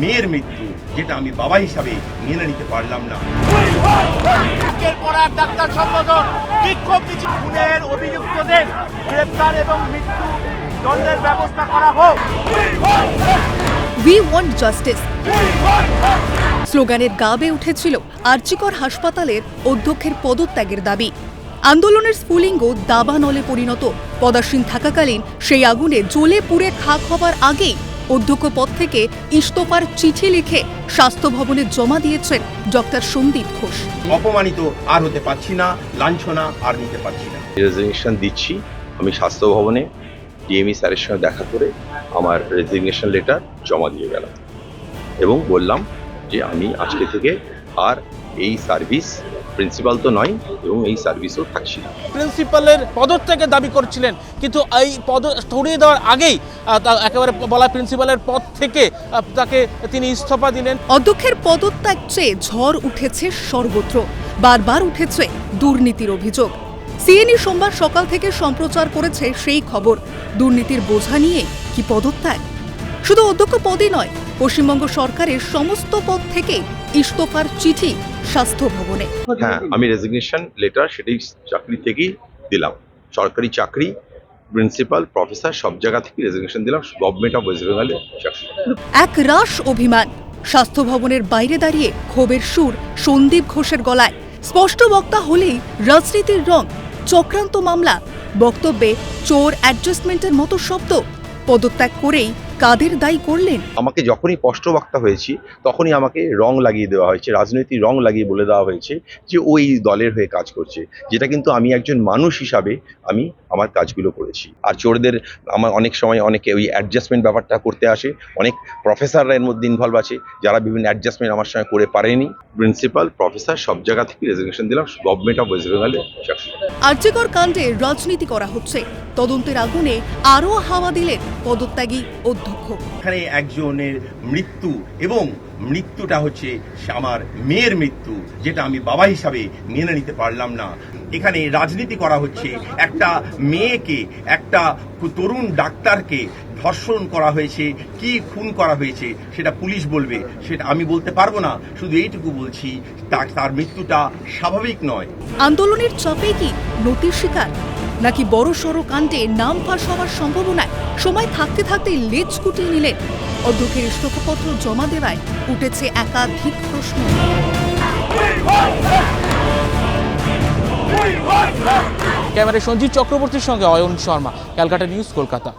মেয়ের মৃত্যু যেটা আমি বাবা হিসাবে মেনে নিতে পারলাম না। ডাক্তার সম্বোধন। বিক্ষোভ মিছিল। খুনের অভিযুক্তদের গ্রেপ্তার এবং মৃত্যু দণ্ডের ব্যবস্থা করা হোক। উই ওয়ান্ট জাস্টিস স্লোগানের গাবে উঠেছিল আর্চিকর হাসপাতালের অধ্যক্ষের পদত্যাগের দাবি। আন্দোলনের স্ফুলিঙ্গ দাবানলে পরিণত। পদাসীন থাকাকালীন সেই আগুনে জ্বলে পুড়ে খাক হবার আগেই অধ্যক্ষ পদ থেকে ইস্তফার চিঠি লিখে স্বাস্থ্য ভবনে জমা দিয়েছেন ডক্টর সন্দীপ ঘোষ। অপমানিত আর হতে পারছি না লাঞ্ছনা আর নিতে পারছি না। রেজিগনেশন দিচ্ছি আমি স্বাস্থ্য ভবনে ডিএমই স্যারের সঙ্গে দেখা করে আমার রেজিগনেশন লেটার জমা দিয়ে গেলাম। এবং বললাম যে আমি আজকে থেকে আর এই সার্ভিস প্রিন্সিপাল তো নয় এবং এই সার্ভিসও থাকছি না। প্রিন্সিপালের পদত্যাগের দাবি করছিলেন কিন্তু এই পদ সরিয়ে দেওয়ার আগেই একেবারে বলা প্রিন্সিপালের পদ থেকে তাকে তিনি ইস্তফা দিলেন। অধ্যক্ষের পদত্যাগ চেয়ে ঝড় উঠেছে সর্বত্র বারবার উঠেছে দুর্নীতির অভিযোগ। সিএনই সোমবার সকাল থেকে সম্প্রচার করেছে সেই খবর দুর্নীতির বোঝা নিয়ে কি পদত্যাগ? শুধু অধ্যক্ষ পদই নয় পশ্চিমবঙ্গ সরকারের সমস্ত পদ থেকে ইস্তফার চিঠি স্বাস্থ্য ভবনে। হ্যাঁ আমি রেজিগনেশন লেটার সেটাই চাকরি থেকেই দিলাম। সরকারি চাকরি প্রিন্সিপাল প্রফেসর সব জায়গা থেকে রেজিগনেশন দিলাম। গভর্নমেন্ট অফ ওয়েস্ট বেঙ্গলের চাকরি। এক রাস অভিমান। স্বাস্থ্য ভবনের বাইরে দাঁড়িয়ে ক্ষোভের সুর সন্দীপ ঘোষের গলায়। স্পষ্ট বক্তা হলেই রাজনীতির রং। চক্রান্ত মামলা। বক্তব্যে চোর অ্যাডজাস্টমেন্টের মতো শব্দ। পদত্যাগ করেই কাদের দায়ী করলেন? আমাকে যখনই স্পষ্টবক্তা হয়েছি তখনই আমাকে রং লাগিয়ে দেওয়া হয়েছে রাজনৈতিক রং লাগিয়ে বলে দেওয়া হয়েছে যে ওই দলের হয়ে কাজ করছে। যেটা কিন্তু আমি একজন মানুষ হিসাবে আমি আমার কাজগুলো করেছি। আর চোরদের আমার অনেক সময় অনেকে ওই অ্যাডজাস্টমেন্ট ব্যাপারটা করতে আসে অনেক প্রফেসররা এর মধ্যে ইনভলভ আছে যারা বিভিন্ন অ্যাডজাস্টমেন্ট আমার সঙ্গে করে পারেনি। প্রিন্সিপাল প্রফেসর সব জায়গা থেকে রেজিগনেশন দিলাম গভর্নমেন্ট অফ ওয়েস্ট বেঙ্গলের চাকরি। আর্যিকর কাণ্ডে রাজনীতি করা হচ্ছে। তদন্তের আগুনে আরও হাওয়া দিলেন পদত্যাগী অধ্যক্ষ। এখানে একজনের মৃত্যু এবং মৃত্যুটা হচ্ছে আমার মেয়ের মৃত্যু যেটা আমি বাবা হিসাবে মেনে নিতে পারলাম না। এখানে রাজনীতি করা হচ্ছে একটা মেয়েকে একটা তরুণ ডাক্তারকে ধর্ষণ করা হয়েছে কি খুন করা হয়েছে সেটা পুলিশ বলবে সেটা আমি বলতে পারব না শুধু এইটুকু বলছি তার মৃত্যুটা স্বাভাবিক নয়। আন্দোলনের চাপে কি নতির শিকার? নাকি বড় সড়ো কাণ্ডে নাম ফাঁস হওয়ার সম্ভাবনায় সময় থাকতে থাকতে লেজ কুটিয়ে নিলেন। অধ্যক্ষের ইস্তফাপত্র জমা দেওয়ায় উঠেছে একাধিক প্রশ্ন। ক্যামেরায় সঞ্জীব চক্রবর্তীর সঙ্গে অয়ন শর্মা, ক্যালকাটা নিউজ, কলকাতা।